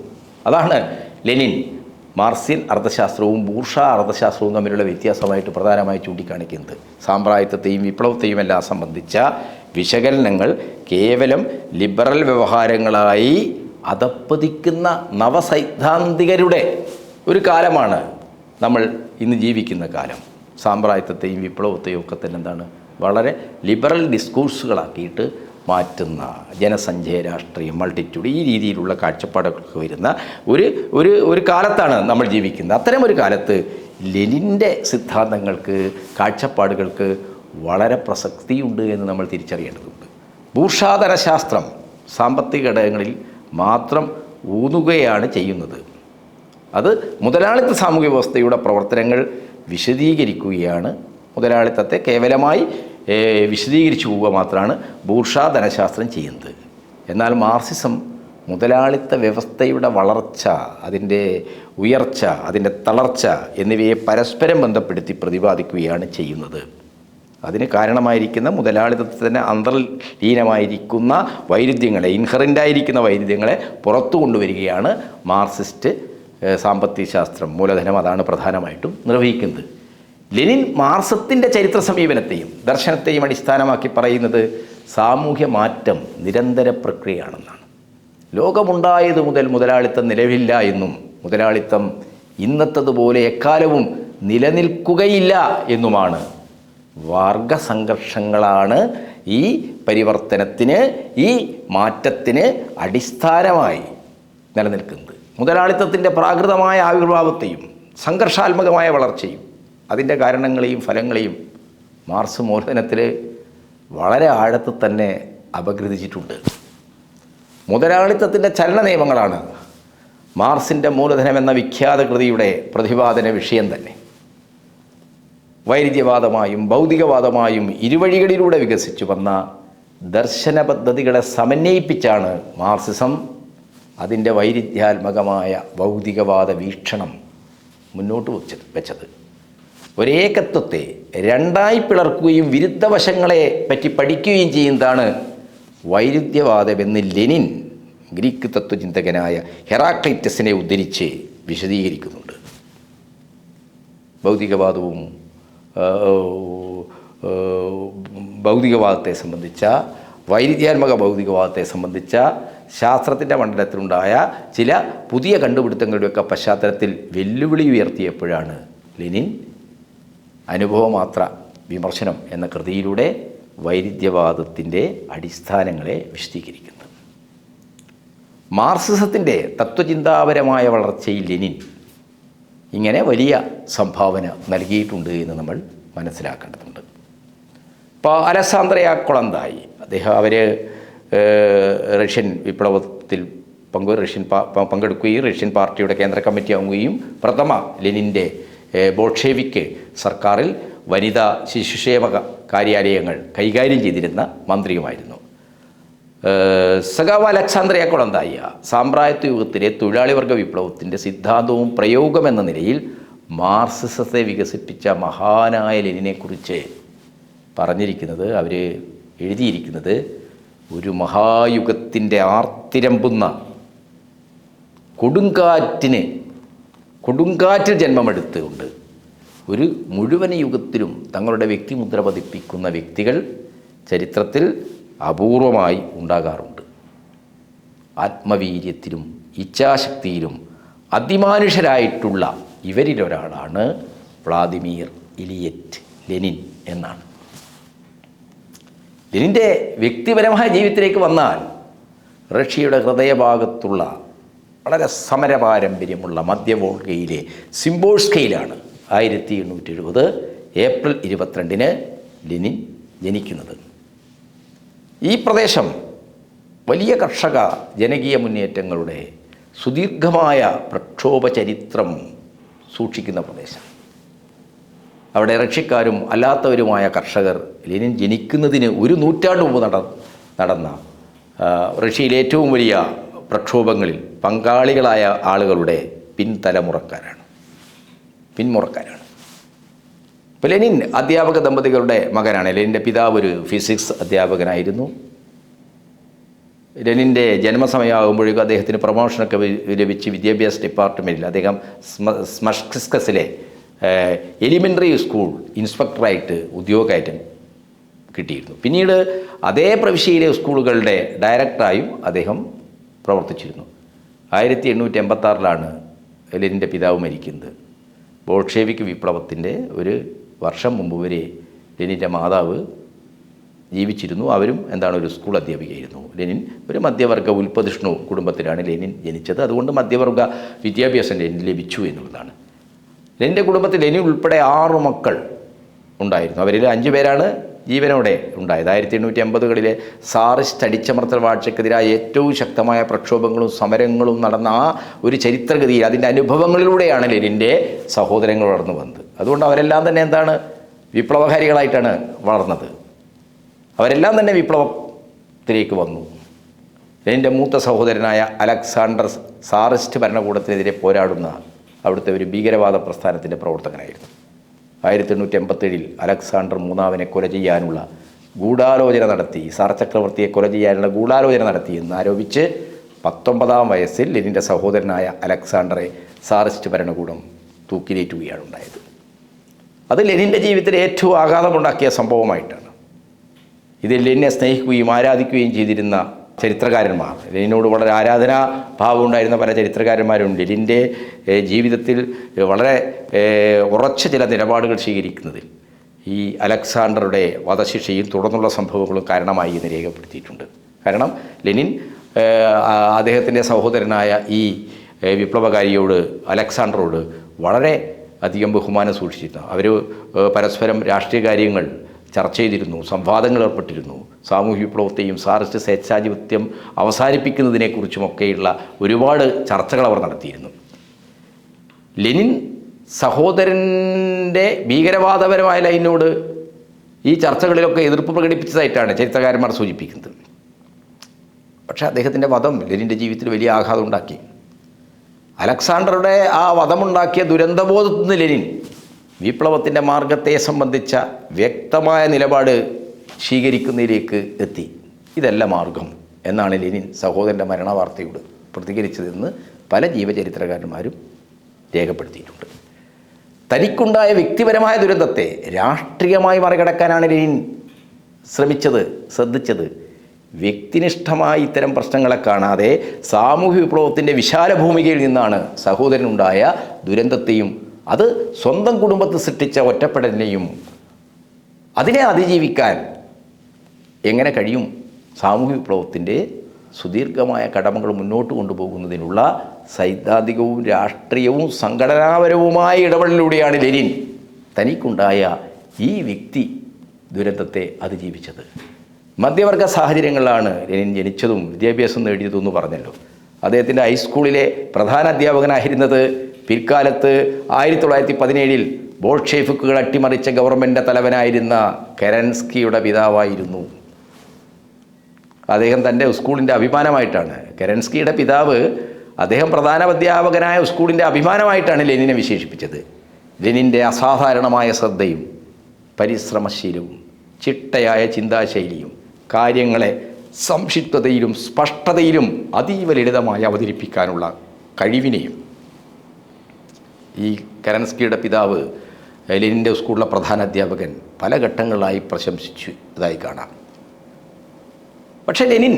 Speaker 1: അതാണ് ലെനിൻ. മാർസ്യൻ അർത്ഥശാസ്ത്രവും ബൂർഷ അർത്ഥശാസ്ത്രവും തമ്മിലുള്ള വ്യത്യാസമായിട്ട് പ്രധാനമായി ചൂണ്ടിക്കാണിക്കുന്നത്. സാമ്പ്രായത്വത്തെയും വിപ്ലവത്തെയും എല്ലാം സംബന്ധിച്ച വിശകലനങ്ങൾ കേവലം ലിബറൽ വ്യവഹാരങ്ങളായി അധപ്പതിക്കുന്ന നവസൈദ്ധാന്തികരുടെ ഒരു കാലമാണ് നമ്മൾ ഇന്ന് ജീവിക്കുന്ന കാലം. സാമ്പ്രായത്വത്തെയും വിപ്ലവത്തെയും ഒക്കെ തന്നെ എന്താണ്? വളരെ ലിബറൽ ഡിസ്കോഴ്സുകളാക്കിയിട്ട് മാറ്റുന്ന ജനസഞ്ചയ രാഷ്ട്രീയം മൾട്ടിറ്റ്യൂഡ് ഈ രീതിയിലുള്ള കാഴ്ചപ്പാടുകൾക്ക് വരുന്ന ഒരു ഒരു ഒരു കാലത്താണ് നമ്മൾ ജീവിക്കുന്നത്. അത്തരം ഒരു കാലത്ത് ലെനിന്റെ സിദ്ധാന്തങ്ങൾക്ക് കാഴ്ചപ്പാടുകൾക്ക് വളരെ പ്രസക്തിയുണ്ട് എന്ന് നമ്മൾ തിരിച്ചറിയേണ്ടതുണ്ട്. ഭൂഷാധനശാസ്ത്രം സാമ്പത്തിക ഘടകങ്ങളിൽ മാത്രം ഊന്നുകയാണ് ചെയ്യുന്നത്. അത് മുതലാളിത്ത സാമൂഹ്യ വ്യവസ്ഥയുടെ പ്രവർത്തനങ്ങൾ വിശദീകരിക്കുകയാണ്. മുതലാളിത്തത്തെ കേവലമായി വിശദീകരിച്ചു പോവുക മാത്രമാണ് ബൂർഷാ ധനശാസ്ത്രം ചെയ്യുന്നത്. എന്നാൽ മാർസിസം മുതലാളിത്ത വ്യവസ്ഥയുടെ വളർച്ച അതിന്റെ ഉയർച്ച അതിന്റെ തളർച്ച എന്നിവയെ പരസ്പരം ബന്ധപ്പെടുത്തി പ്രതിപാദിക്കുകയാണ് ചെയ്യുന്നത്. അതിന് കാരണമായിരിക്കുന്ന മുതലാളിത്തത്തിന് അന്തർലീനമായിരിക്കുന്ന വൈരുദ്ധ്യങ്ങളെ ഇൻഹറന്റായിരിക്കുന്ന വൈരുദ്ധ്യങ്ങളെ പുറത്തു കൊണ്ടുവരികയാണ് മാർസിസ്റ്റ് സാമ്പത്തിക ശാസ്ത്രം മൂലധനം അതാണ് പ്രധാനമായിട്ടും നിർവഹിക്കുന്നത്. ലെനിൻ മാർസത്തിന്റെ ചരിത്ര സമീപനത്തെയും ദർശനത്തെയും അടിസ്ഥാനമാക്കി പറയുന്നത് സാമൂഹ്യ മാറ്റം നിരന്തര പ്രക്രിയയാണെന്നാണ്. ലോകമുണ്ടായത് മുതൽ മുതലാളിത്തം നിലവില്ല എന്നും മുതലാളിത്തം ഇന്നത്തതുപോലെ എക്കാലവും നിലനിൽക്കുകയില്ല എന്നുമാണ് വർഗസംഘർഷങ്ങളാണ് ഈ പരിവർത്തനത്തിന് ഈ മാറ്റത്തിന് അടിസ്ഥാനമായി നിലനിൽക്കുന്നത്. മുതലാളിത്തത്തിന്റെ പ്രാകൃതമായ ആവിർഭാവത്തെയും സംഘർഷാത്മകമായ വളർച്ചയും അതിന്റെ കാരണങ്ങളെയും ഫലങ്ങളെയും മാർസ് മൂലധനത്തിൽ വളരെ ആഴത്തിൽ തന്നെ അപഗ്രഥിച്ചിട്ടുണ്ട്. മുതലാളിത്തത്തിന്റെ ചലന നിയമങ്ങളാണ് മാർസിന്റെ മൂലധനം എന്ന വിഖ്യാത കൃതിയുടെ പ്രതിപാദന വിഷയം തന്നെ. വൈരുദ്ധ്യവാദമായും ഭൗതികവാദമായും ഇരുവഴികളിലൂടെ വികസിച്ചു വന്ന ദർശന പദ്ധതികളെ സമന്വയിപ്പിച്ചാണ് മാർസിസം. അതിന്റെ വൈരുദ്ധ്യാത്മകമായ ഭൗതികവാദ വീക്ഷണം മുന്നോട്ട് വെച്ചത് വെച്ചത്. ഒരേകത്വത്തെ രണ്ടായി പിളർക്കുകയും വിരുദ്ധവശങ്ങളെ പറ്റി പഠിക്കുകയും ചെയ്യുന്നതാണ് വൈരുദ്ധ്യവാദമെന്ന് ലെനിൻ ഗ്രീക്ക് തത്വചിന്തകനായ ഹെറാക്ലൈറ്റസിനെ ഉദ്ധരിച്ച് വിശദീകരിക്കുന്നുണ്ട്. ഭൗതികവാദവും ഭൗതികവാദത്തെ സംബന്ധിച്ച വൈരുദ്ധ്യാത്മക ഭൗതികവാദത്തെ സംബന്ധിച്ച ശാസ്ത്രത്തിന്റെ മണ്ഡലത്തിലുണ്ടായ ചില പുതിയ കണ്ടുപിടുത്തങ്ങളുടെയൊക്കെ പശ്ചാത്തലത്തിൽ വെല്ലുവിളി ഉയർത്തിയപ്പോഴാണ് ലെനിൻ അനുഭവമാത്ര വിമർശനം എന്ന കൃതിയിലൂടെ വൈരുദ്ധ്യവാദത്തിന്റെ അടിസ്ഥാനങ്ങളെ വിശദീകരിക്കുന്നത്. മാർസിസത്തിന്റെ തത്വചിന്താപരമായ വളർച്ചയിൽ ലെനിൻ ഇങ്ങനെ വലിയ സംഭാവന നൽകിയിട്ടുണ്ട് എന്ന് നമ്മൾ മനസ്സിലാക്കേണ്ടതുണ്ട്. ഇപ്പോൾ അലസാന്ദ്രയ കൊളന്തായി അദ്ദേഹം അവർ റഷ്യൻ വിപ്ലവത്തിൽ പങ്കു റഷ്യൻ പങ്കെടുക്കുകയും റഷ്യൻ പാർട്ടിയുടെ കേന്ദ്ര കമ്മിറ്റി ആവുകയും പ്രഥമ ലെനിന്റെ ബോൾഷേവിക്ക് സർക്കാരിൽ വനിതാ ശിശുക്ഷേമ കാര്യാലയങ്ങൾ കൈകാര്യം ചെയ്തിരുന്ന മന്ത്രിയുമായിരുന്നു. സഖാവ് അലക്സാന്ദ്രിയ കൊളന്തായ. സാമ്പ്രായത്വ യുഗത്തിലെ തൊഴിലാളി വർഗ വിപ്ലവത്തിന്റെ സിദ്ധാന്തവും പ്രയോഗം എന്ന നിലയിൽ മാർസിസത്തെ വികസിപ്പിച്ച മഹാനായ ലെനിനെക്കുറിച്ച് പറഞ്ഞിരിക്കുന്നത് അവർ എഴുതിയിരിക്കുന്നത് ഒരു മഹായുഗത്തിന്റെ ആർത്തിരമ്പുന്ന കൊടുങ്കാറ്റിന് കൊടുങ്കാറ്റിൽ ജന്മമെടുത്തുകൊണ്ട് ഒരു മുഴുവൻ യുഗത്തിലും തങ്ങളുടെ വ്യക്തിമുദ്ര പതിപ്പിക്കുന്ന വ്യക്തികൾ ചരിത്രത്തിൽ അപൂർവമായി ഉണ്ടാകാറുണ്ട്. ആത്മവീര്യത്തിലും ഇച്ഛാശക്തിയിലും അതിമാനുഷരായിട്ടുള്ള ഇവരിലൊരാളാണ് വ്ളാദിമീർ ഇലിയറ്റ് ലെനിൻ എന്നാണ്. ലെനിന്റെ വ്യക്തിപരമായ ജീവിതത്തിലേക്ക് വന്നാൽ റഷ്യയുടെ ഹൃദയഭാഗത്തുള്ള വളരെ സമര പാരമ്പര്യമുള്ള മധ്യവോൾഗയിലെ സിംബോൾസ്കയിലാണ് ആയിരത്തി എണ്ണൂറ്റി എഴുപത് ഏപ്രിൽ ഇരുപത്തിരണ്ടിന് ലെനിൻ ജനിക്കുന്നത്. ഈ പ്രദേശം വലിയ കർഷക ജനകീയ മുന്നേറ്റങ്ങളുടെ സുദീർഘമായ പ്രക്ഷോഭ ചരിത്രം സൂക്ഷിക്കുന്ന പ്രദേശം. അവിടെ റഷ്യക്കാരും അല്ലാത്തവരുമായ കർഷകർ ലെനിൻ ജനിക്കുന്നതിന് ഒരു നൂറ്റാണ്ട് മുമ്പ് നട നടന്ന റഷ്യയിലെ ഏറ്റവും വലിയ പ്രക്ഷോഭങ്ങളിൽ പങ്കാളികളായ ആളുകളുടെ പിൻതലമുറക്കാരാണ്. പിന്മുറക്കാരാണ് ഇപ്പോൾ ലെനിൻ അധ്യാപക ദമ്പതികളുടെ മകനാണ്. ലെനിന്റെ പിതാവ് ഒരു ഫിസിക്സ് അധ്യാപകനായിരുന്നു. ലെനിന്റെ ജന്മസമയമാകുമ്പോഴേക്കും അദ്ദേഹത്തിന് പ്രൊമോഷനൊക്കെ ലഭിച്ച് വിദ്യാഭ്യാസ ഡിപ്പാർട്ട്മെന്റിൽ അദ്ദേഹം സ്മ സ്മഷ്കിസ്കസിലെ എലിമെന്ററി സ്കൂൾ ഇൻസ്പെക്ടറായിട്ട് ഉദ്യോഗകയറ്റം കിട്ടിയിരുന്നു. പിന്നീട് അതേ പ്രവിശ്യയിലെ സ്കൂളുകളുടെ ഡയറക്ടറായും അദ്ദേഹം പ്രവർത്തിച്ചിരുന്നു. ആയിരത്തി എണ്ണൂറ്റി എൺപത്താറിലാണ് ലെനിന്റെ പിതാവ് മരിക്കുന്നത്. ബോൾഷേവിക് വിപ്ലവത്തിന്റെ ഒരു വർഷം മുമ്പ് വരെ ലെനിന്റെ മാതാവ് ജീവിച്ചിരുന്നു. അവരും എന്താണ് ഒരു സ്കൂൾ അധ്യാപികയായിരുന്നു. ലെനിൻ ഒരു മധ്യവർഗ ഉൽപ്പതിഷ്ണു കുടുംബത്തിലാണ് ലെനിൻ ജനിച്ചത്. അതുകൊണ്ട് മധ്യവർഗ വിദ്യാഭ്യാസം ലെനിൻ ലഭിച്ചു എന്നുള്ളതാണ്. ലെനിന്റെ കുടുംബത്തിൽ ലെനിൻ ഉൾപ്പെടെ ആറ് മക്കൾ ഉണ്ടായിരുന്നു. അവരിൽ അഞ്ച് പേരാണ് ജീവനോടെ ഉണ്ടായത്. ആയിരത്തി എണ്ണൂറ്റി അമ്പതുകളിലെ സാറിസ്റ്റ് അടിച്ചമർത്തൽ വാഴ്ചക്കെതിരായ ഏറ്റവും ശക്തമായ പ്രക്ഷോഭങ്ങളും സമരങ്ങളും നടന്ന ആ ഒരു ചരിത്രഗതിയിൽ അതിന്റെ അനുഭവങ്ങളിലൂടെയാണ് ലെനിന്റെ സഹോദരങ്ങൾ വളർന്നു വന്നത്. അതുകൊണ്ട് അവരെല്ലാം തന്നെ എന്താണ്? വിപ്ലവകാരികളായിട്ടാണ് വളർന്നത്. അവരെല്ലാം തന്നെ വിപ്ലവത്തിലേക്ക് വന്നു. എന്റെ മൂത്ത സഹോദരനായ അലക്സാണ്ടർ സാറിസ്റ്റ് ഭരണകൂടത്തിനെതിരെ പോരാടുന്ന അവിടുത്തെ ഒരു ഭീകരവാദ പ്രസ്ഥാനത്തിന്റെ പ്രവർത്തകനായിരുന്നു. ആയിരത്തി എണ്ണൂറ്റി എൺപത്തേഴിൽ അലക്സാണ്ടർ മൂന്നാവിനെ കൊല ചെയ്യാനുള്ള ഗൂഢാലോചന നടത്തി സാർ ചക്രവർത്തിയെ കൊല ചെയ്യാനുള്ള ഗൂഢാലോചന നടത്തി എന്നാരോപിച്ച് പത്തൊമ്പതാം വയസ്സിൽ ലെനിന്റെ സഹോദരനായ അലക്സാണ്ടറെ സാറിസ്റ്റ് ഭരണകൂടം തൂക്കിലേറ്റുകയാണ് ഉണ്ടായത്. അത് ലെനിന്റെ ജീവിതത്തിൽ ഏറ്റവും ആഘാതമുണ്ടാക്കിയ സംഭവമായിട്ടാണ്. ഇതിൽ ലെനിനെ സ്നേഹിക്കുകയും ആരാധിക്കുകയും ചെയ്തിരുന്ന ചരിത്രകാരന്മാർ. ലെനിനോട് വളരെ ആരാധനാ ഭാവം ഉണ്ടായിരുന്ന പല ചരിത്രകാരന്മാരുണ്ട്. ലെനിന്റെ ജീവിതത്തിൽ വളരെ ഉറച്ച ചില നിലപാടുകൾ സ്വീകരിക്കുന്നതിൽ ഈ അലക്സാണ്ടറുടെ വധശിക്ഷയും തുടർന്നുള്ള സംഭവങ്ങളും കാരണമായി എന്ന് രേഖപ്പെടുത്തിയിട്ടുണ്ട്. കാരണം ലെനിൻ അദ്ദേഹത്തിന്റെ സഹോദരനായ ഈ വിപ്ലവകാരിയോട് അലക്സാണ്ടറോട് വളരെ അധികം ബഹുമാനം സൂക്ഷിച്ചിരുന്നു. അവർ പരസ്പരം രാഷ്ട്രീയ കാര്യങ്ങൾ ചർച്ച ചെയ്തിരുന്നു സംവാദങ്ങൾ ഏർപ്പെട്ടിരുന്നു. സാമൂഹ്യ വിപ്ലവത്തെയും സാറിസ്റ്റ് സ്വേച്ഛാധിപത്യം അവസാനിപ്പിക്കുന്നതിനെക്കുറിച്ചുമൊക്കെയുള്ള ഒരുപാട് ചർച്ചകൾ അവർ നടത്തിയിരുന്നു. ലെനിൻ സഹോദരന്റെ ഭീകരവാദപരമായ ലൈനോട് ഈ ചർച്ചകളിലൊക്കെ എതിർപ്പ് പ്രകടിപ്പിച്ചതായിട്ടാണ് ചരിത്രകാരന്മാർ സൂചിപ്പിക്കുന്നത്. പക്ഷേ അദ്ദേഹത്തിന്റെ വധം ലെനിന്റെ ജീവിതത്തിൽ വലിയ ആഘാതം ഉണ്ടാക്കി. അലക്സാണ്ടറുടെ ആ വധമുണ്ടാക്കിയ ദുരന്തബോധത്തിൽ നിന്ന് ലെനിൻ. വിപ്ലവത്തിന്റെ മാർഗത്തെ സംബന്ധിച്ച വ്യക്തമായ നിലപാട് സ്വീകരിക്കുന്നതിലേക്ക് എത്തി. ഇതല്ല മാർഗം എന്നാണ് ലെനിൻ സഹോദരന്റെ മരണവാർത്തയോട് പ്രതികരിച്ചതെന്ന് പല ജീവചരിത്രകാരന്മാരും രേഖപ്പെടുത്തിയിട്ടുണ്ട്. തനിക്കുണ്ടായ വ്യക്തിപരമായ ദുരന്തത്തെ രാഷ്ട്രീയമായി മറികടക്കാനാണ് ലെനിൻ ശ്രമിച്ചത് ശ്രദ്ധിച്ചത് വ്യക്തിനിഷ്ഠമായി ഇത്തരം പ്രശ്നങ്ങളെ കാണാതെ സാമൂഹ്യ വിപ്ലവത്തിന്റെ വിശാല ഭൂമികയിൽ നിന്നാണ് സഹോദരനുണ്ടായ ദുരന്തത്തെയും അത് സ്വന്തം കുടുംബത്തിൽ സൃഷ്ടിച്ച ഒറ്റപ്പെടലിനെയും അതിനെ അതിജീവിക്കാൻ എങ്ങനെ കഴിയും? സാമൂഹ്യ വിപ്ലവത്തിന്റെ സുദീർഘമായ കടമകൾ മുന്നോട്ട് കൊണ്ടുപോകുന്നതിനുള്ള സൈദ്ധാന്തികവും രാഷ്ട്രീയവും സംഘടനാപരവുമായ ഇടപെടലിലൂടെയാണ് ലെനിൻ തനിക്കുണ്ടായ ഈ വ്യക്തി ദുരന്തത്തെ അതിജീവിച്ചത്. മധ്യവർഗ സാഹചര്യങ്ങളിലാണ് ലെനിൻ ജനിച്ചതും വിദ്യാഭ്യാസം നേടിയതും എന്ന് പറഞ്ഞല്ലോ. അദ്ദേഹത്തിന്റെ ഹൈസ്കൂളിലെ പ്രധാന അധ്യാപകനായിരുന്നത് പിൽക്കാലത്ത് ആയിരത്തി തൊള്ളായിരത്തി പതിനേഴിൽ ബോൾഷേഫുക്കുകൾ അട്ടിമറിച്ച ഗവൺമെന്റ് തലവനായിരുന്ന കെരൻസ്കിയുടെ പിതാവായിരുന്നു. അദ്ദേഹം തന്റെ സ്കൂളിന്റെ അഭിമാനമായിട്ടാണ് കെരൻസ്കിയുടെ പിതാവ് അദ്ദേഹം പ്രധാന അധ്യാപകനായ സ്കൂളിന്റെ അഭിമാനമായിട്ടാണ് ലെനിനെ വിശേഷിപ്പിച്ചത്. ലെനിന്റെ അസാധാരണമായ ശ്രദ്ധയും പരിശ്രമശീലവും ചിട്ടയായ ചിന്താശൈലിയും കാര്യങ്ങളെ സംക്ഷിപ്തതയിലും സ്പഷ്ടതയിലും അതീവ ലളിതമായി അവതരിപ്പിക്കാനുള്ള കഴിവിനെയും ഈ കരൻസ്കിയുടെ പിതാവ് ലെനിന്റെ സ്കൂളിലെ പ്രധാന അധ്യാപകൻ പല ഘട്ടങ്ങളിലായി പ്രശംസിച്ചു ഇതായി കാണാം. പക്ഷേ ലെനിൻ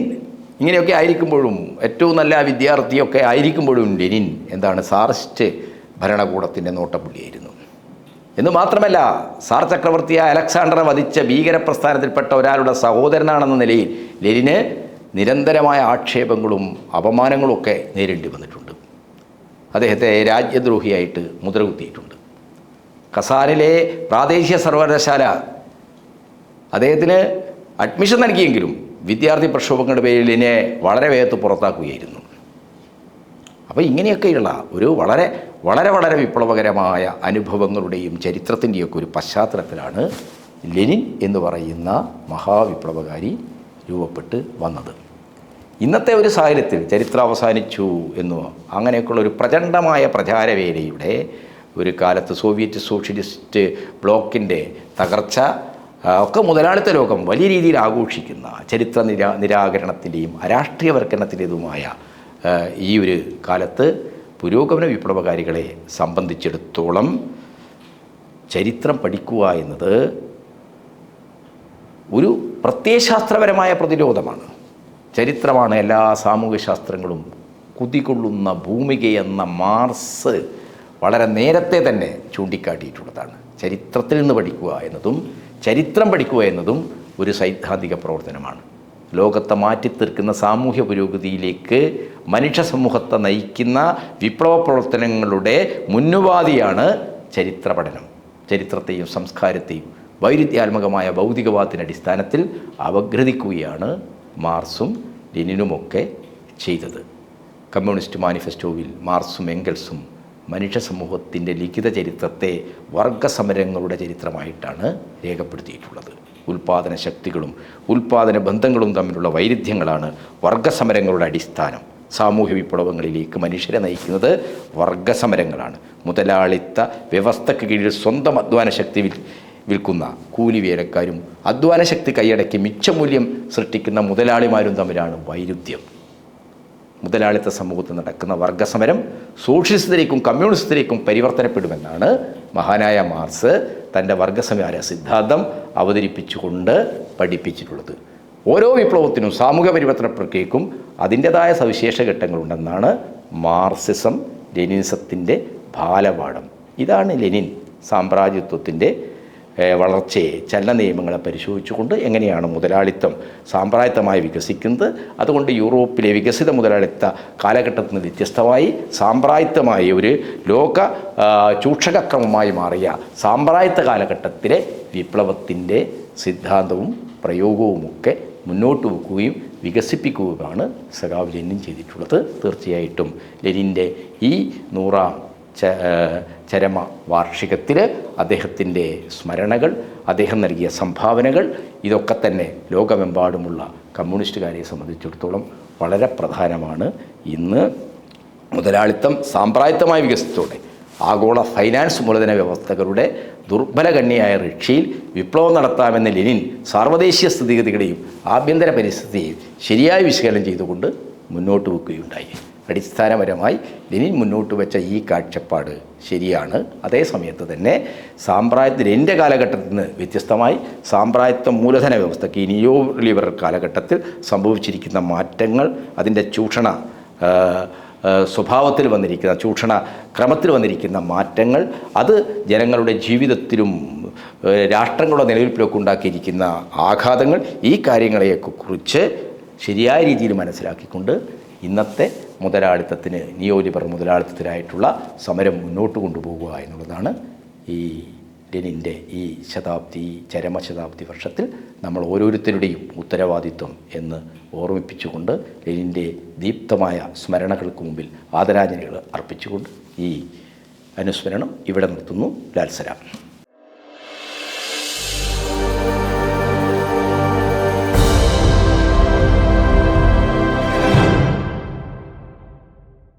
Speaker 1: ഇങ്ങനെയൊക്കെ ആയിരിക്കുമ്പോഴും ഏറ്റവും നല്ല വിദ്യാർത്ഥിയൊക്കെ ആയിരിക്കുമ്പോഴും ലെനിൻ എന്താണ് സാറിസ്റ്റ് ഭരണകൂടത്തിന്റെ നോട്ടപ്പുള്ളിയായിരുന്നു. എന്ന് മാത്രമല്ല സാർ ചക്രവർത്തിയായ അലക്സാണ്ടറെ വധിച്ച ഭീകരപ്രസ്ഥാനത്തിൽപ്പെട്ട ഒരാളുടെ സഹോദരനാണെന്ന നിലയിൽ ലെനിന് നിരന്തരമായ ആക്ഷേപങ്ങളും അപമാനങ്ങളും ഒക്കെ നേരിടേണ്ടി വന്നിട്ടുണ്ട്. അദ്ദേഹത്തെ രാജ്യദ്രോഹിയായിട്ട് മുദ്രകുത്തിയിട്ടുണ്ട്. കസാനിലെ പ്രാദേശിക സർവകലാശാല അദ്ദേഹത്തിന് അഡ്മിഷൻ നൽകിയെങ്കിലും വിദ്യാർത്ഥി പ്രക്ഷോഭങ്ങളുടെ പേരിൽ ഇതിനെ വളരെ വേഗത്ത് പുറത്താക്കുകയായിരുന്നു. അപ്പോൾ ഇങ്ങനെയൊക്കെയുള്ള ഒരു വളരെ വളരെ വളരെ വിപ്ലവകരമായ അനുഭവങ്ങളുടെയും ചരിത്രത്തിന്റെയൊക്കെ ഒരു പശ്ചാത്തലത്തിലാണ് ലെനിൻ എന്ന് പറയുന്ന മഹാവിപ്ലവകാരി രൂപപ്പെട്ട് വന്നത്. ഇന്നത്തെ ഒരു സാഹചര്യത്തിൽ ചരിത്രം അവസാനിച്ചു എന്നോ അങ്ങനെയൊക്കെയുള്ള ഒരു പ്രചണ്ഡമായ പ്രചാരവേലയുടെ ഒരു കാലത്ത് സോവിയറ്റ് സോഷ്യലിസ്റ്റ് ബ്ലോക്കിന്റെ തകർച്ച ഒക്കെ മുതലാളിത്ത ലോകം വലിയ രീതിയിൽ ആഘോഷിക്കുന്ന ചരിത്ര നിരാ നിരാകരണത്തിന്റെയും അരാഷ്ട്രീയവൽക്കരണത്തിന്റെതുമായ ഈ ഒരു കാലത്ത് പുരോഗമന വിപ്ലവകാരികളെ സംബന്ധിച്ചിടത്തോളം ചരിത്രം പഠിക്കുക എന്നത് ഒരു പ്രത്യയശാസ്ത്രപരമായ പ്രതിരോധമാണ്. ചരിത്രമാണ് എല്ലാ സാമൂഹ്യശാസ്ത്രങ്ങളും കുതികൊള്ളുന്ന ഭൂമികയെന്ന മാർസ് വളരെ നേരത്തെ തന്നെ ചൂണ്ടിക്കാട്ടിയിട്ടുള്ളതാണ്. ചരിത്രത്തിൽ നിന്ന് പഠിക്കുക എന്നതും ചരിത്രം പഠിക്കുക എന്നതും ഒരു സൈദ്ധാന്തിക പ്രവർത്തനമാണ്. ലോകത്തെ മാറ്റിത്തീർക്കുന്ന സാമൂഹ്യ പുരോഗതിയിലേക്ക് മനുഷ്യ സമൂഹത്തെ നയിക്കുന്ന വിപ്ലവ പ്രവർത്തനങ്ങളുടെ മുന്നുപാധിയാണ് ചരിത്ര പഠനം. ചരിത്രത്തെയും സംസ്കാരത്തെയും വൈരുദ്ധ്യാത്മകമായ ഭൗതികവാദത്തിന്റെ അടിസ്ഥാനത്തിൽ അവഗ്രഹിക്കുകയാണ് മാർസും ലെനിനുമൊക്കെ ചെയ്തത്. കമ്മ്യൂണിസ്റ്റ് മാനിഫെസ്റ്റോവിൽ മാർസും എംഗൽസും മനുഷ്യ സമൂഹത്തിന്റെ ലിഖിത ചരിത്രത്തെ വർഗസമരങ്ങളുടെ ചരിത്രമായിട്ടാണ് രേഖപ്പെടുത്തിയിട്ടുള്ളത്. ഉൽപാദന ശക്തികളും ഉൽപാദന ബന്ധങ്ങളും തമ്മിലുള്ള വൈരുദ്ധ്യങ്ങളാണ് വർഗസമരങ്ങളുടെ അടിസ്ഥാനം. സാമൂഹ്യ വിപ്ലവങ്ങളിലേക്ക് മനുഷ്യരെ നയിക്കുന്നത് വർഗസമരങ്ങളാണ്. മുതലാളിത്ത വ്യവസ്ഥയ്ക്ക് കീഴിൽ സ്വന്തം അധ്വാന ശക്തി വിൽക്കുന്ന കൂലി വേലക്കാരും അധ്വാന ശക്തി കൈയടക്കി മിച്ചമൂല്യം സൃഷ്ടിക്കുന്ന മുതലാളിമാരും തമ്മിലാണ് വൈരുദ്ധ്യം. മുതലാളിത്ത സമൂഹത്തിൽ നടക്കുന്ന വർഗസമരം സോഷ്യലിസത്തിലേക്കും കമ്മ്യൂണിസത്തിലേക്കും പരിവർത്തനപ്പെടുമെന്നാണ് മഹാനായ മാർസ് തന്റെ വർഗസമര സിദ്ധാന്തം അവതരിപ്പിച്ചുകൊണ്ട് പഠിപ്പിച്ചിട്ടുള്ളത്. ഓരോ വിപ്ലവത്തിനും സാമൂഹ്യ പരിവർത്തന പ്രക്രിയക്കും അതിന്റേതായ സവിശേഷ ഘട്ടങ്ങളുണ്ടെന്നാണ് മാർസിസം ലെനിനിസത്തിന്റെ ബാലപാഠം ഇതാണ് ലെനിൻ സാമ്രാജ്യത്വത്തിന്റെ വളർച്ചയെ ചലന നിയമങ്ങളെ പരിശോധിച്ചുകൊണ്ട് എങ്ങനെയാണ് മുതലാളിത്തം സാമ്പ്രായത്തമായി വികസിക്കുന്നത്? അതുകൊണ്ട് യൂറോപ്പിലെ വികസിത മുതലാളിത്ത കാലഘട്ടത്തിൽ നിന്ന് വ്യത്യസ്തമായി സാമ്പ്രായത്തമായ ഒരു ലോക ചൂക്ഷകക്രമമായി മാറിയ സാമ്പ്രായത്ത കാലഘട്ടത്തിലെ വിപ്ലവത്തിന്റെ സിദ്ധാന്തവും പ്രയോഗവുമൊക്കെ മുന്നോട്ട് വെക്കുകയും വികസിപ്പിക്കുകയുമാണ് സഖാവ് ലെനിൻ ചെയ്തിട്ടുള്ളത്. തീർച്ചയായിട്ടും ലെനിന്റെ ഈ നൂറാം ചരമ വാർഷികത്തിൽ അദ്ദേഹത്തിന്റെ സ്മരണകൾ അദ്ദേഹം നൽകിയ സംഭാവനകൾ ഇതൊക്കെ തന്നെ ലോകമെമ്പാടുമുള്ള കമ്മ്യൂണിസ്റ്റുകാരെ സംബന്ധിച്ചിടത്തോളം വളരെ പ്രധാനമാണ്. ഇന്ന് മുതലാളിത്തം സാമ്പ്രായത്തമായ വികസനത്തോടെ ആഗോള ഫൈനാൻസ് മൂലധന വ്യവസ്ഥകളുടെ ദുർബലഗണ്യയായ റഷ്യയിൽ വിപ്ലവം നടത്താമെന്ന ലെനിൻ സാർവദേശീയ സ്ഥിതിഗതികളെയും ആഭ്യന്തര പരിസ്ഥിതിയെയും ശരിയായി വിശകലനം ചെയ്തുകൊണ്ട് മുന്നോട്ട് വെക്കുകയുണ്ടായി. അടിസ്ഥാനപരമായി ലെനിൻ മുന്നോട്ട് വെച്ച ഈ കാഴ്ചപ്പാട് ശരിയാണ്. അതേസമയത്ത് തന്നെ സാമ്പ്രായത്തിൽ എന്റെ കാലഘട്ടത്തിൽ നിന്ന് വ്യത്യസ്തമായി സാമ്പ്രായത്വ മൂലധന വ്യവസ്ഥയ്ക്ക് ഇനിയോ നിയോ ലിബറൽ കാലഘട്ടത്തിൽ സംഭവിച്ചിരിക്കുന്ന മാറ്റങ്ങൾ അതിന്റെ ചൂഷണ സ്വഭാവത്തിൽ വന്നിരിക്കുന്ന ചൂഷണ ക്രമത്തിൽ വന്നിരിക്കുന്ന മാറ്റങ്ങൾ അത് ജനങ്ങളുടെ ജീവിതത്തിലും രാഷ്ട്രങ്ങളുടെ നിലനിൽപ്പിലൊക്കെ ഉണ്ടാക്കിയിരിക്കുന്ന ആഘാതങ്ങൾ ഈ കാര്യങ്ങളെയൊക്കെ കുറിച്ച് ശരിയായ രീതിയിൽ മനസ്സിലാക്കിക്കൊണ്ട് ഇന്നത്തെ മുതലാളിത്തത്തിന് നിയോലിബർ മുതലാളിത്തത്തിനായിട്ടുള്ള സമരം മുന്നോട്ട് കൊണ്ടുപോകുക എന്നുള്ളതാണ് ഈ ലെനിന്റെ ഈ ശതാബ്ദി ചരമശതാബ്ദി വർഷത്തിൽ നമ്മൾ ഓരോരുത്തരുടെയും ഉത്തരവാദിത്വം എന്ന് ഓർമ്മിപ്പിച്ചുകൊണ്ട് ലെനിന്റെ ദീപ്തമായ സ്മരണകൾക്ക് മുമ്പിൽ ആദരാഞ്ജലികൾ അർപ്പിച്ചുകൊണ്ട് ഈ അനുസ്മരണം ഇവിടെ നിർത്തുന്നു. ലാൽസലാം